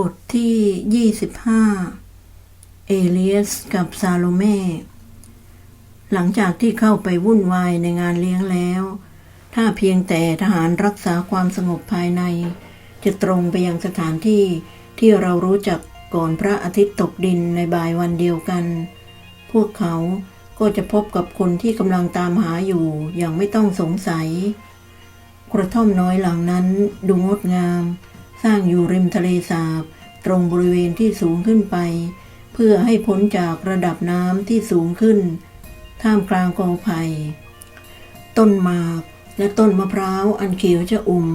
บทที่ 25 เอเลียสกับซาโลเม่ หลังจากที่เข้าไปวุ่นวายในงานเลี้ยงแล้ว ถ้าเพียงแต่ทหารรักษาความสงบภายใน จะตรงไปยังสถานที่ที่เรารู้จักก่อนพระอาทิตย์ตกดินในบ่ายวันเดียวกัน พวกเขาก็จะพบกับคนที่กำลังตามหาอยู่อย่างไม่ต้องสงสัย กระท่อมน้อยหลังนั้นดูงดงาม สร้างอยู่ริมทะเลสาบ ตรงบริเวณที่สูงขึ้นไป เพื่อให้พ้นจากระดับน้ำที่สูงขึ้น ท่ามกลางกอไผ่ต้นหมากและต้นมะพร้าวอันเขียวจะอุ่ม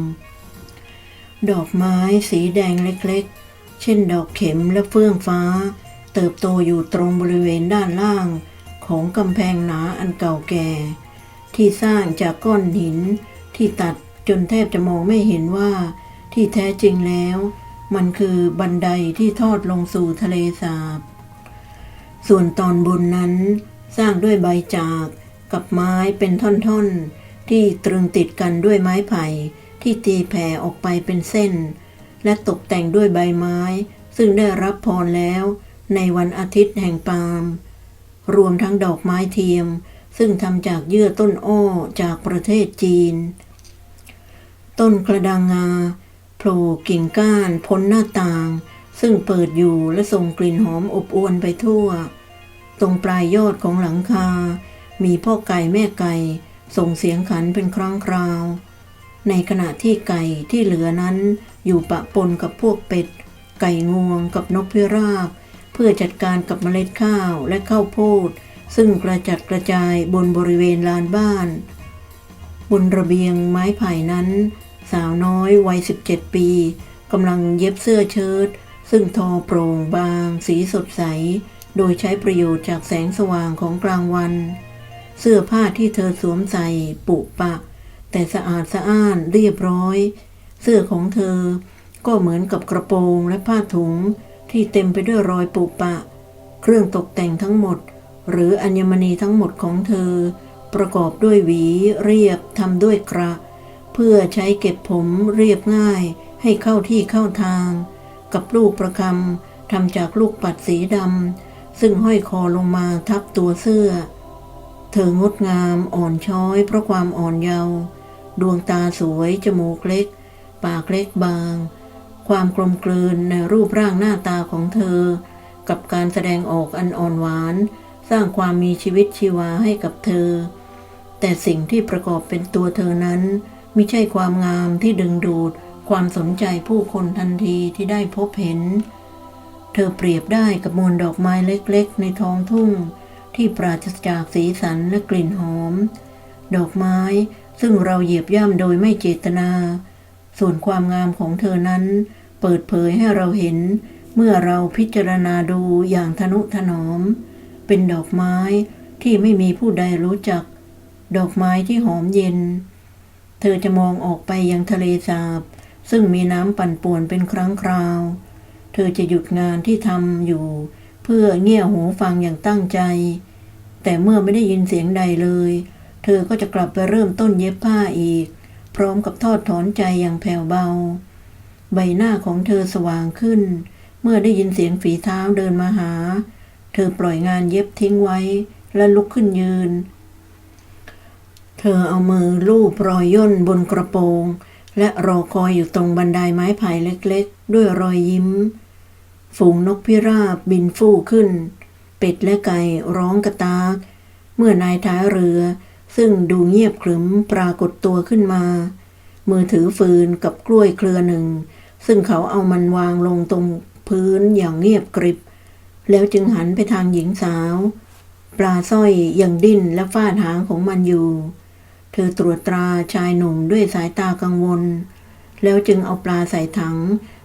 ดอกไม้สีแดงเล็กๆ เช่นดอกเข็มและเฟื่องฟ้า เติบโตอยู่ตรงบริเวณด้านล่างของกำแพงหนาอันเก่าแก่ ที่สร้างจากก้อนหินที่ตัดจนแทบจะมองไม่เห็นว่า ที่แท้จริงแล้ว มันคือบันไดที่ทอดลงสู่ทะเลสาบ ส่วนตอนบนนั้นสร้างด้วยใบจากกับไม้เป็นท่อนๆ ที่ตรึงติดกันด้วยไม้ไผ่ที่ตีแผ่ออกไปเป็นเส้น และตกแต่งด้วยใบไม้ ซึ่งได้รับพรแล้วในวันอาทิตย์แห่งปาล์มรวมทั้งดอกไม้เทียม ซึ่งทำจากเยื่อต้นอ้อจากประเทศจีน ต้นกระดังงา โผล่กิ่งก้านพ้นหน้าต่าง ซึ่งเปิดอยู่และส่งกลิ่นหอมอบอวนไปทั่ว ตรงปลายยอดของหลังคา มีพ่อไก่แม่ไก่ ส่งเสียงขันเป็นครั้งคราว ในขณะที่ไก่ที่เหลือนั้นอยู่ปะปนกับพวกเป็ด ไก่งวงกับนกพิราบ เพื่อจัดการกับเมล็ดข้าวและข้าวโพด ซึ่งกระจัดกระจายบนบริเวณลานบ้าน บนระเบียงไม้ไผ่นั้น สาวน้อยวัย 17 ปีกำลังเย็บเสื้อเชิ้ตซึ่งทอโปร่งบาง สีสดใส โดยใช้ประโยชน์จากแสงสว่างของกลางวัน เสื้อผ้าที่เธอสวมใส่ปุปะ แต่สะอาดสะอ้านเรียบร้อย เสื้อของเธอก็เหมือนกับกระโปรงและผ้าถุงที่เต็มไปด้วยรอยปุปะ เครื่องตกแต่งทั้งหมด หรืออัญมณีทั้งหมดของเธอ ประกอบด้วยหวีเรียบทำด้วยกระ เพื่อใช้เก็บผมเรียบง่ายให้เข้าที่เข้าทาง กับลูกประคำทำจากลูกปัดสีดำซึ่งห้อยคอลงมาทับตัวเสื้อ เธองดงามอ่อนช้อยเพราะความอ่อนเยาว์ดวงตาสวยจมูกเล็ก ปากเล็กบาง ความกลมกลืนในรูปร่างหน้าตาของเธอ กับการแสดงออกอันอ่อนหวาน สร้างความมีชีวิตชีวาให้กับเธอ แต่สิ่งที่ประกอบเป็นตัวเธอนั้น ม่ใช่ความงามที่ดึงดูดความสนใจผู้คนทันทีที่ได้พบเห็น เธอเปรียบได้กับมวลดอกไม้เล็กๆ ในท้องทุ่ง ที่ปราศจากสีสันและกลิ่นหอม ดอกไม้ซึ่งเราเหยียบย่ำโดยไม่เจตนา ส่วนความงามของเธอนั้น เปิดเผยให้เราเห็น เมื่อเราพิจารณาดูอย่างทนุถนอม เป็นดอกไม้ที่ไม่มีผู้ใดรู้จัก ดอกไม้ที่หอมเย็น เธอจะมองออกไปยังทะเลสาบ ซึ่งมีน้ำปั่นป่วนเป็นครั้งคราว เธอจะหยุดงานที่ทำอยู่ เพื่อเงี่ยหูฟังอย่างตั้งใจ แต่เมื่อไม่ได้ยินเสียงใดเลย เธอก็จะกลับไปเริ่มต้นเย็บผ้าอีก พร้อมกับทอดถอนใจอย่างแผ่วเบา ใบหน้าของเธอสว่างขึ้น เมื่อได้ยินเสียงฝีเท้าเดินมาหา เธอปล่อยงานเย็บทิ้งไว้และลุกขึ้นยืน เธอเอามือลูบรอยย่นบนกระโปรง และรอคอยอยู่ตรงบันไดไม้ไผ่เล็กๆ ด้วยรอยยิ้ม ฝูงนกพิราบบินฟู่ขึ้น เป็ดและไก่ร้องกระตาก เมื่อนายท้ายเรือซึ่งดูเงียบขรึมปรากฏตัวขึ้นมา มือถือฟืนกับกล้วยเครือหนึ่ง ซึ่งเขาเอามันวางลงตรงพื้นอย่างเงียบกริบ แล้วจึงหันไปทางหญิงสาว ปลาสร้อยยังดิ้นและฟาดหางของมันอยู่ ธอตรวจตราชายหนุ่มด้วยสายตากังวล แล้วจึงเอาปลาใส่ถัง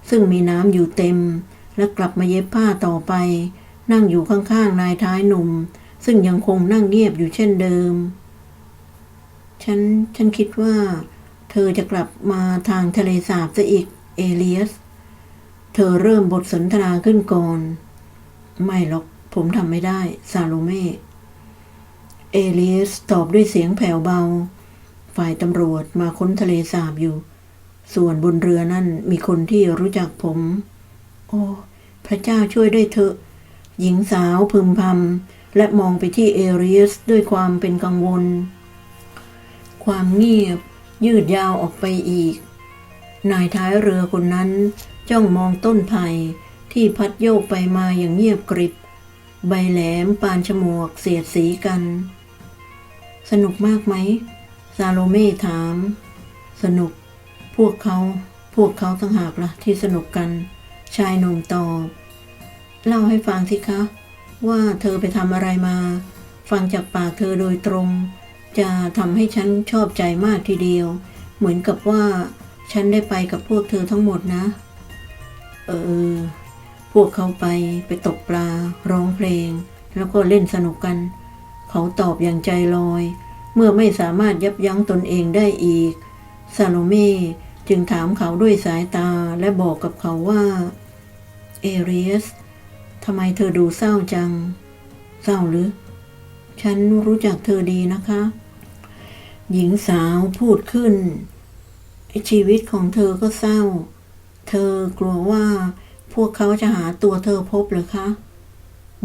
ซึ่งมีน้ำอยู่เต็ม และกลับมาเย็บผ้าต่อไป นั่งอยู่ข้างๆนายท้ายหนุ่ม ซึ่งยังคงนั่งเงียบอยู่เช่นเดิม ฉัน ฉันคิดว่า เธอจะกลับมาทางทะเลสาบซะอีก เอเลียส เธอเริ่มบทสนทนาขึ้นก่อน ไม่หรอก ผมทำไม่ได้ ซาโลเม่ เอเลียสตอบด้วยเสียงแผ่วเบา ฝ่ายตำรวจมาค้นทะเลสาบอยู่ ส่วนบนเรือนั่นมีคนที่รู้จักผม โอ้ พระเจ้าช่วยด้วยเถอะ หญิงสาวพึมพำและมองไปที่เอเรียสด้วยความเป็นกังวล ความเงียบยืดยาวออกไปอีก นายท้ายเรือคนนั้นจ้องมองต้นไผ่ที่พัดโยกไปมาอย่างเงียบกริบ ใบแหลมปานฉมวกเสียดสีกัน สนุกมากไหม ซาโลเม่ถาม สนุก พวกเขา พวกเขาต่างหากละ่ะ ที่สนุกกัน ชายหนุ่มตอบ เล่าให้ฟังสิคะ ว่าเธอไปทำอะไรมา ฟังจากปากเธอโดยตรง จะทำให้ฉันชอบใจมากทีเดียว เหมือนกับว่า ฉันได้ไปกับพวกเธอทั้งหมดนะ เออ พวกเขาไปไปตกปลา ร้องเพลง แล้วก็เล่นสนุกกัน เขาตอบอย่างใจลอย เมื่อไม่สามารถยับยั้งตนเองได้อีก ซาโลเม่จึงถามเขาด้วยสายตาและบอกกับเขาว่า เอเรียสทำไมเธอดูเศร้าจัง เศร้าหรือ ฉันรู้จักเธอดีนะคะ หญิงสาวพูดขึ้น ชีวิตของเธอก็เศร้า เธอกลัวว่าพวกเขาจะหาตัวเธอพบหรือคะ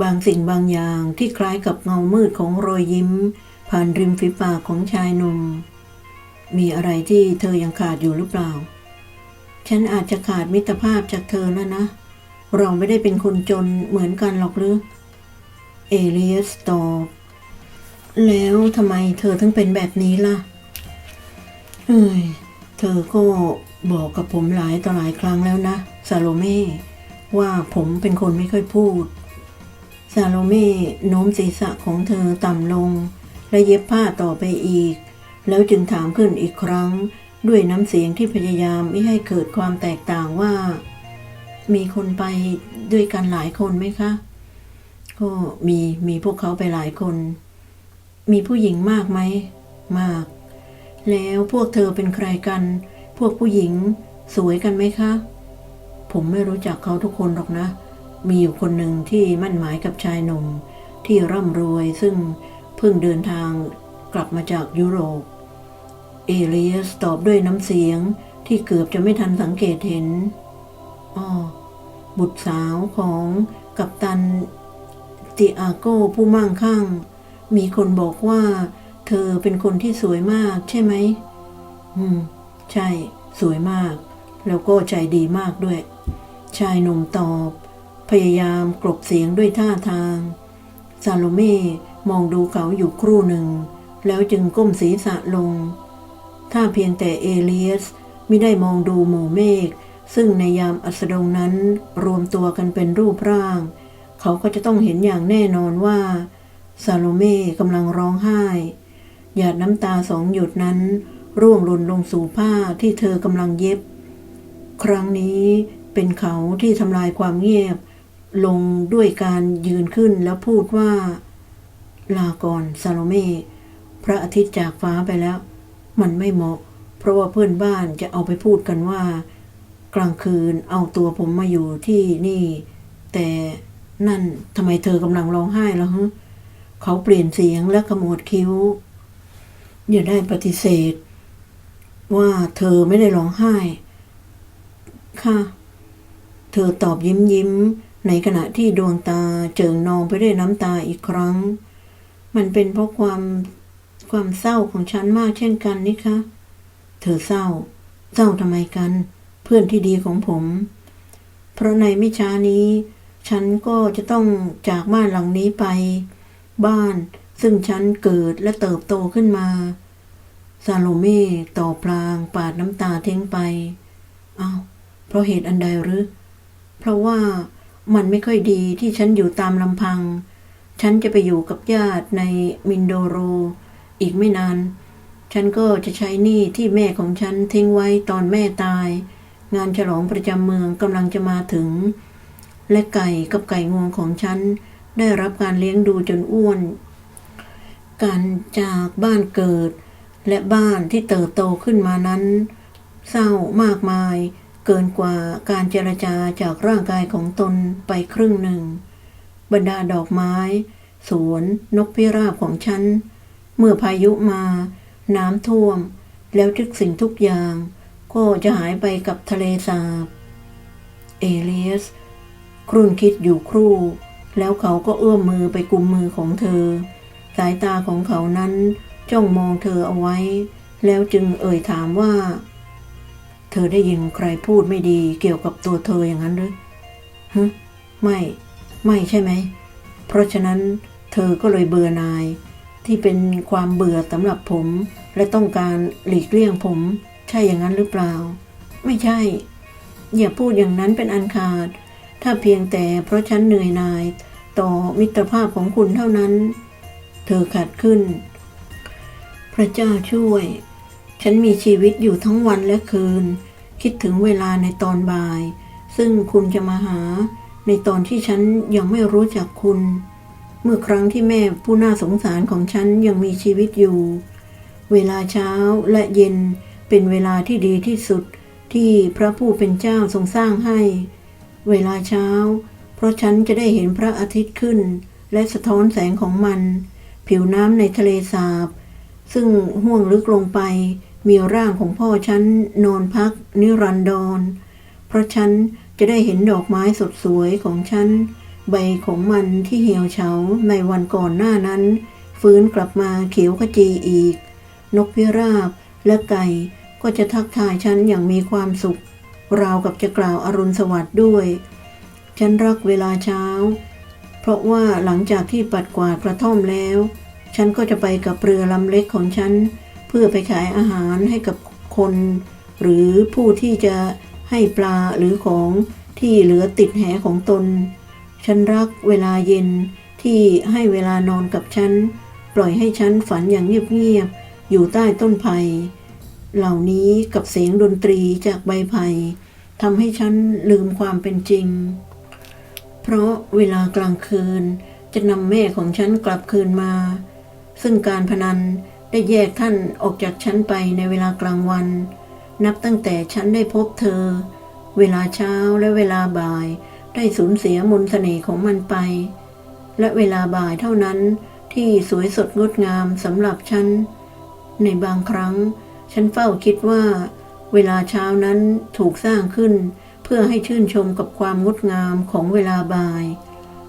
บางสิ่งบางอย่างที่คล้ายกับเงามืดของรอยยิ้ม ผ่านริมฝีปากของชายหนุ่ม มีอะไรที่เธอยังขาดอยู่หรือเปล่า ฉันอาจจะขาดมิตรภาพจากเธอนะนะ เราไม่ได้เป็นคนจนเหมือนกันหรอกหรือ เอเลียสตอบแล้วทำไมเธอถึงเป็นแบบนี้ล่ะ เอ้ย เธอก็บอกกับผมหลายต่อหลายครั้งแล้วนะซาโลเม่ว่าผมเป็นคนไม่ค่อยพูดซาโลเม่โน้มศีรษะของเธอต่ำลง และเย็บผ้าต่อไปอีก แล้วจึงถามขึ้นอีกครั้ง ด้วยน้ำเสียงที่พยายามไม่ให้เกิดความแตกต่างว่า มีคนไปด้วยกันหลายคนไหมคะ ก็มีมีพวกเขาไปหลายคน มีผู้หญิงมากไหม มาก แล้วพวกเธอเป็นใครกัน พวกผู้หญิงสวยกันไหมคะ ผมไม่รู้จักเขาทุกคนหรอกนะ มีอยู่คนหนึ่งที่มั่นหมายกับชายหนุ่มที่ร่ำรวยซึ่ง เพิ่งเดินทางกลับมาจากยุโรป เอเลียสตอบด้วยน้ำเสียงที่เกือบจะไม่ทันสังเกตเห็นอ้อบุตรสาวของกัปตันติอาโกผู้มั่งคั่ง มีคนบอกว่า เธอเป็นคนที่สวยมากใช่ไหม อืม ใช่ สวยมาก แล้วก็ใจดีมากด้วย ชายหนุ่มตอบ พยายามกลบเสียงด้วยท่าทาง ซาโลเม่ มองดูเขาอยู่ครู่หนึ่ง แล้วจึงก้มศีรษะลง ถ้าเพียงแต่เอเลียสไม่ได้มองดูหมู่เมฆซึ่งในยามอัสดงนั้นรวมตัวกันเป็นรูปร่าง เขาก็จะต้องเห็นอย่างแน่นอนว่าซาโลเม่กำลังร้องไห้ หยาดน้ำตาสองหยดนั้น ร่วงหล่นลงสู่ผ้าที่เธอกำลังเย็บ ครั้งนี้เป็นเขาที่ทำลายความเงียบ ลงด้วยการยืนขึ้นแล้วพูดว่า ลาก่อนซาโลเม่พระอาทิตย์จากฟ้าไปแล้ว มันไม่เหมาะ เพราะว่าเพื่อนบ้านจะเอาไปพูดกันว่า กลางคืนเอาตัวผมมาอยู่ที่นี่ แต่นั่นทำไมเธอกำลังร้องไห้แล้วฮะเขาเปลี่ยนเสียงและขมวดคิ้ว อย่าได้ปฏิเสธ ว่าเธอไม่ได้ร้องไห้ ค่ะ เธอตอบยิ้มยิ้มในขณะที่ดวงตาเจิงนองไปด้วยน้ำตาอีกครั้ง มันเป็นเพราะความความเศร้าของฉันมากเช่นกันนี่คะ เธอเศร้า เศร้าทำไมกัน เพื่อนที่ดีของผม เพราะในไม่ช้านี้ ฉันก็จะต้องจากบ้านหลังนี้ไป บ้านซึ่งฉันเกิดและเติบโตขึ้นมาซาโลเม่ต่อพลางปาดน้ำตาทิ้งไป เอา้า เพราะเหตุอันใดหรือ เพราะว่ามันไม่ค่อยดีที่ฉันอยู่ตามลำพัง ฉันจะไปอยู่กับญาติในมินโดโร อีกไม่นาน ฉันก็จะใช้หนี้ที่แม่ของฉันทิ้งไว้ตอนแม่ตาย งานฉลองประจำเมืองกำลังจะมาถึง และไก่กับไก่งวงของฉัน ได้รับการเลี้ยงดูจนอ้วน การจากบ้านเกิด และบ้านที่เติบโตขึ้นมานั้น เศร้ามากมาย เกินกว่าการเจรจาจากร่างกายของตนไปครึ่งหนึ่ง บรรดาดอกไม้ สวนนกพิราบของฉัน เมื่อพายุมา น้ำท่วม แล้วทุกสิ่งทุกอย่าง ก็จะหายไปกับทะเลสาบ เอเลียส ครุ่นคิดอยู่ครู่ แล้วเขาก็เอื้อมมือไปกุมมือของเธอ สายตาของเขานั้นจ้องมองเธอเอาไว้ แล้วจึงเอ่ยถามว่า เธอได้ยินใครพูดไม่ดีเกี่ยวกับตัวเธออย่างนั้นหรือฮึไม่ ไม่ใช่ไหม เพราะฉะนั้นเธอก็เลยเบื่อนาย ที่เป็นความเบื่อสำหรับผม และต้องการหลีกเลี่ยงผม ใช่อย่างนั้นหรือเปล่า ไม่ใช่ อย่าพูดอย่างนั้นเป็นอันขาด ถ้าเพียงแต่เพราะฉันเหนื่อยนาย ต่อมิตรภาพของคุณเท่านั้น เธอขัดขึ้น พระเจ้าช่วย ฉันมีชีวิตอยู่ทั้งวันและคืน คิดถึงเวลาในตอนบ่าย ซึ่งคุณจะมาหา ในตอนที่ฉันยังไม่รู้จักคุณ เมื่อครั้งที่แม่ผู้น่าสงสารของฉันยังมีชีวิตอยู่ เวลาเช้าและเย็นเป็นเวลาที่ดีที่สุดที่พระผู้เป็นเจ้าทรงสร้างให้ เวลาเช้า เพราะฉันจะได้เห็นพระอาทิตย์ขึ้น และสะท้อนแสงของมัน ผิวน้ำในทะเลสาบ ซึ่งห่วงลึกลงไป มีร่างของพ่อฉันนอนพักนิรันดร เพราะฉัน จะได้เห็นดอกไม้สดสวยของฉัน ใบของมันที่เหี่ยวเฉาในวันก่อนหน้านั้น ฟื้นกลับมาเขียวขจีอีก นกพิราบและไก่ก็จะทักทายฉันอย่างมีความสุข ราวกับจะกล่าวอรุณสวัสดิ์ด้วย ฉันรักเวลาเช้า เพราะว่าหลังจากที่ปัดกวาดกระท่อมแล้ว ฉันก็จะไปกับเรือลำเล็กของฉัน เพื่อไปขายอาหารให้กับคน หรือผู้ที่จะ ให้ปลาหรือของที่เหลือติดแหของตน ฉันรักเวลาเย็นที่ให้เวลานอนกับฉัน ปล่อยให้ฉันฝันอย่างเงียบๆอยู่ใต้ต้นไผ่ เหล่านี้กับเสียงดนตรีจากใบไผ่ทำให้ฉันลืมความเป็นจริง เพราะเวลากลางคืนจะนำแม่ของฉันกลับคืนมา ซึ่งการพนันได้แยกท่านออกจากฉันไปในเวลากลางวัน นับตั้งแต่ฉันได้พบเธอ เวลาเช้าและเวลาบ่ายได้สูญเสียมนต์เสน่ห์ของมันไป และเวลาบ่ายเท่านั้นที่สวยสดงดงามสำหรับฉัน ในบางครั้ง ฉันเฝ้าคิดว่า เวลาเช้านั้นถูกสร้างขึ้น เพื่อให้ชื่นชมกับความงดงามของเวลาบ่าย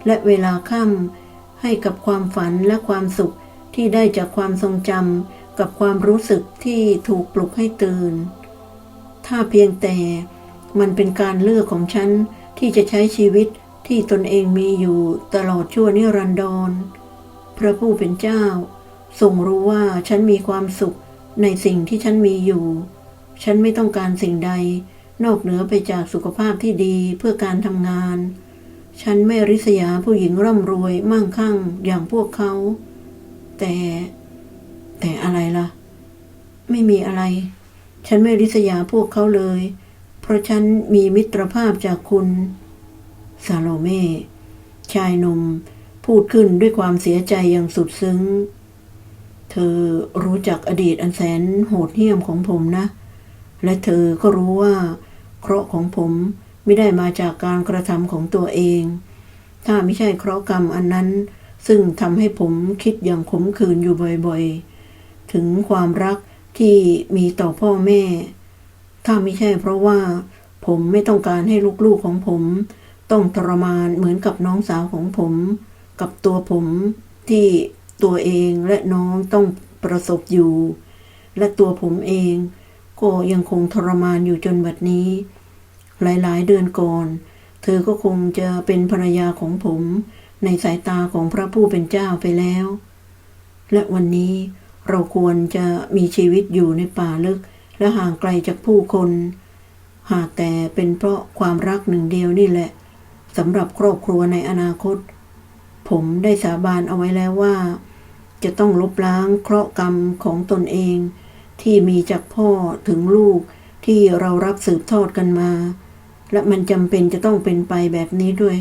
และเวลาค่ำให้กับความฝันและความสุขที่ได้จากความทรงจำกับความรู้สึกที่ถูกปลุกให้ตื่น ถ้าเพียงแต่มันเป็นการเลือกของฉันที่จะใช้ชีวิตที่ตนเองมีอยู่ตลอดชั่วนิรันดร พระผู้เป็นเจ้า ทรงรู้ว่าฉันมีความสุขในสิ่งที่ฉันมีอยู่ ฉันไม่ต้องการสิ่งใด นอกเหนือไปจากสุขภาพที่ดีเพื่อการทำงาน ฉันไม่ริษยาผู้หญิงร่ำรวยมั่งคั่งอย่างพวกเขา แต่ แต่อะไรล่ะ ไม่มีอะไร ฉันไม่ริษยาพวกเขาเลย เพราะฉันมีมิตรภาพจากคุณ ซาโลเม่ ชายหนุ่มพูดขึ้นด้วยความเสียใจอย่างสุดซึ้ง เธอรู้จักอดีตอันแสนโหดเหี้ยมของผมนะ และเธอก็รู้ว่า เคราะห์ของผมไม่ได้มาจากการกระทำของตัวเอง ถ้าไม่ใช่เคราะห์กรรมอันนั้น ซึ่งทำให้ผมคิดอย่างขมขื่นอยู่บ่อยๆ ถึงความรัก ที่มีต่อพ่อแม่ ถ้าไม่ใช่เพราะว่าผมไม่ต้องการให้ลูกๆของผม ต้องทรมานเหมือนกับน้องสาวของผม กับตัวผมที่ตัวเองและน้องต้องประสบอยู่ และตัวผมเองก็ยังคงทรมานอยู่จนบัดนี้ หลายๆ เดือนก่อน เธอก็คงจะเป็นภรรยาของผม ในสายตาของพระผู้เป็นเจ้าไปแล้ว และวันนี้ เราควรจะมีชีวิตอยู่ในป่าลึก และห่างไกลจากผู้คน หากแต่เป็นเพราะความรักหนึ่งเดียวนี่แหละสำหรับครอบครัวในอนาคต ผมได้สาบานเอาไว้แล้วว่า จะต้องลบล้างเคราะห์กรรมของตนเอง ที่มีจากพ่อถึงลูกที่เรารับสืบทอดกันมา และมันจำเป็นจะต้องเป็นไปแบบนี้ด้วย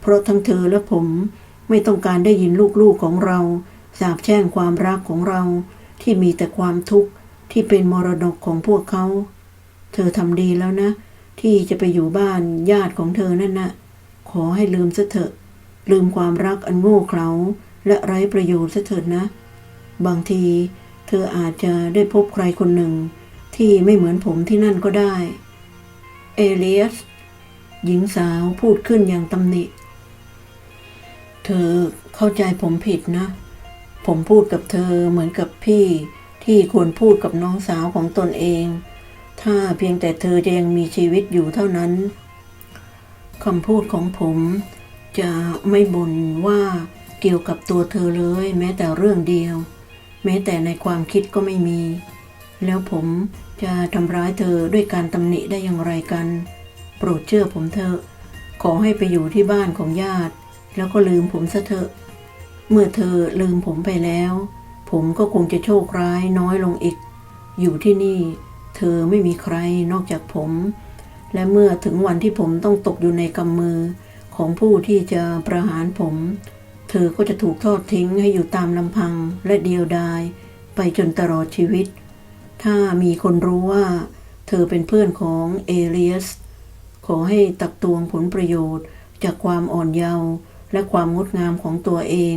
เพราะทั้งเธอและผมไม่ต้องการได้ยินลูกๆของเรา สาบแช่งความรักของเราที่มีแต่ความทุกข์ที่เป็นมรดกของพวกเขา เธอทำดีแล้วนะ ที่จะไปอยู่บ้านญาติของเธอนั่นนะขอให้ลืมซะเถอะ ลืมความรักอันโง่เขลาและไร้ประโยชน์ซะเถิดนะ บางทีเธออาจจะได้พบใครคนหนึ่ง ที่ไม่เหมือนผมที่นั่นก็ได้ เอเลียส หญิงสาวพูดขึ้นอย่างตำหนิ เธอเข้าใจผมผิดนะ ผมพูดกับเธอเหมือนกับพี่ที่ควรพูดกับน้องสาวของตนเอง ถ้าเพียงแต่เธอจะยังมีชีวิตอยู่เท่านั้นคำพูดของผมจะไม่บ่นว่าเกี่ยวกับตัวเธอเลย แม้แต่เรื่องเดียว แม้แต่ในความคิดก็ไม่มี แล้วผมจะทำร้ายเธอด้วยการตำหนิได้อย่างไรกัน โปรดเชื่อผมเถอะ ขอให้ไปอยู่ที่บ้านของญาติ แล้วก็ลืมผมซะเถอะ เมื่อเธอลืมผมไปแล้ว ผมก็คงจะโชคร้ายน้อยลงอีก อยู่ที่นี่ เธอไม่มีใครนอกจากผม และเมื่อถึงวันที่ผมต้องตกอยู่ในกำมือของผู้ที่จะประหารผม เธอก็จะถูกทอดทิ้งให้อยู่ตามลำพังและเดียวดาย ไปจนตลอดชีวิต ถ้ามีคนรู้ว่า เธอเป็นเพื่อนของเอเลียส ขอให้ตักตวงผลประโยชน์จากความอ่อนเยาว์ และความงดงามของตัวเอง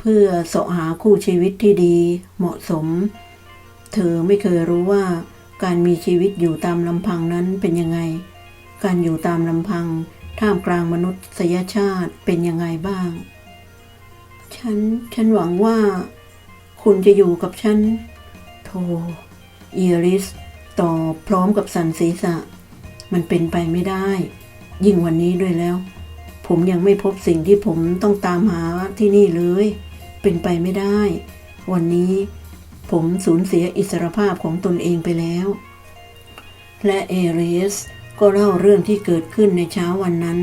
เพื่อเสาะหาคู่ชีวิตที่ดีเหมาะสม เธอไม่เคยรู้ว่าการมีชีวิตอยู่ตามลำพังนั้นเป็นยังไง การอยู่ตามลำพัง ท่ามกลางมนุษยชาติเป็นยังไงบ้าง ฉัน ฉันหวังว่า คุณจะอยู่กับฉันโธ่เอริสตอบพร้อมกับสันศีรษะ มันเป็นไปไม่ได้ ยิ่งวันนี้ด้วยแล้ว ผมยังไม่พบสิ่งที่ผมต้องตามหาที่นี่เลย เป็นไปไม่ได้ วันนี้ ผมสูญเสียอิสรภาพของตนเองไปแล้ว และเอเรียสก็เล่าเรื่องที่เกิดขึ้นในเช้าวันนั้น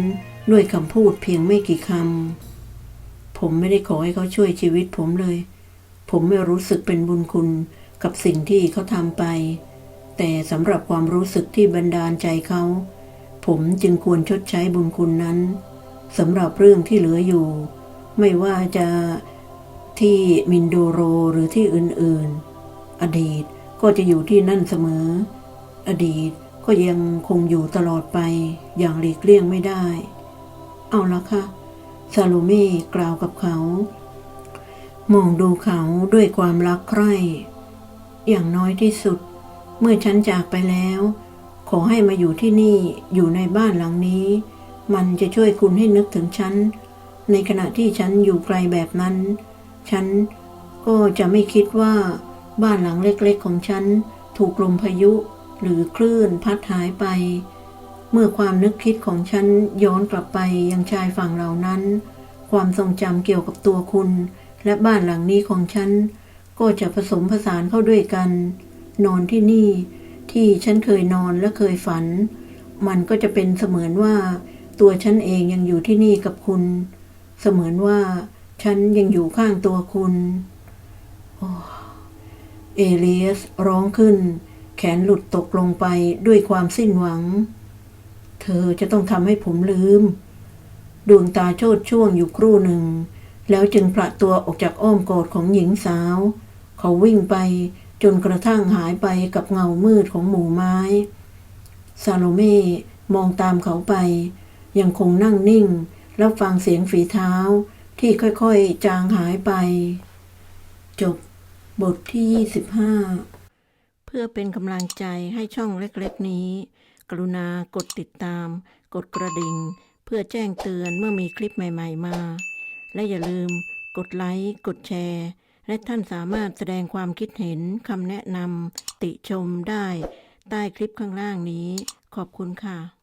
ด้วยคำพูดเพียงไม่กี่คำ ผมไม่ได้ขอให้เขาช่วยชีวิตผมเลย ผมไม่รู้สึกเป็นบุญคุณกับสิ่งที่เขาทำไป แต่สำหรับความรู้สึกที่บันดาลใจเขา ผมจึงควรชดใช้บุญคุณนั้น สำหรับเรื่องที่เหลืออยู่ ไม่ว่าจะที่มินโดโรหรือที่อื่นๆ อดีตก็จะอยู่ที่นั่นเสมอ อดีตก็ยังคงอยู่ตลอดไปอย่างหลีกเลี่ยงไม่ได้ เอาละค่ะซาโลเม่กล่าวกับเขา มองดูเขาด้วยความรักใคร่ อย่างน้อยที่สุด เมื่อฉันจากไปแล้ว ขอให้มาอยู่ที่นี่อยู่ในบ้านหลังนี้ มันจะช่วยคุณให้นึกถึงฉัน ในขณะที่ฉันอยู่ไกลแบบนั้น ฉันก็จะไม่คิดว่าบ้านหลังเล็กๆของฉัน ถูกลมพายุ หรือคลื่นพัดหายไป เมื่อความนึกคิดของฉันย้อนกลับไปยังชายฝั่งเหล่านั้น ความทรงจำเกี่ยวกับตัวคุณ และบ้านหลังนี้ของฉัน ก็จะผสมผสานเข้าด้วยกัน นอนที่นี่ที่ฉันเคยนอนและเคยฝัน มันก็จะเป็นเสมือนว่า ตัวฉันเองยังอยู่ที่นี่กับคุณ เสมือนว่าฉันยังอยู่ข้างตัวคุณอเอเลียสร้องขึ้น แขนหลุดตกลงไปด้วยความสิ้นหวัง เธอจะต้องทำให้ผมลืม ดวงตาโชดช่วงอยู่ครู่หนึ่ง แล้วจึงผละตัวออกจากอ้อมกอดของหญิงสาว เขาวิ่งไปจนกระทั่งหายไปกับเงามืดของหมู่ไม้ ซาโลเม่มองตามเขาไป ยังคงนั่งนิ่งแล้วฟังเสียงฝีเท้าที่ค่อยๆ จางหายไป จบบทที่ 25 เพื่อเป็นกำลังใจให้ช่องเล็กๆนี้ กรุณากดติดตาม กดกระดิ่ง เพื่อแจ้งเตือนเมื่อมีคลิปใหม่ๆมา และอย่าลืม กดไลค์ กดแชร์ และท่านสามารถแสดงความคิดเห็นคำแนะนำติชมได้ ใต้คลิปข้างล่างนี้ ขอบคุณค่ะ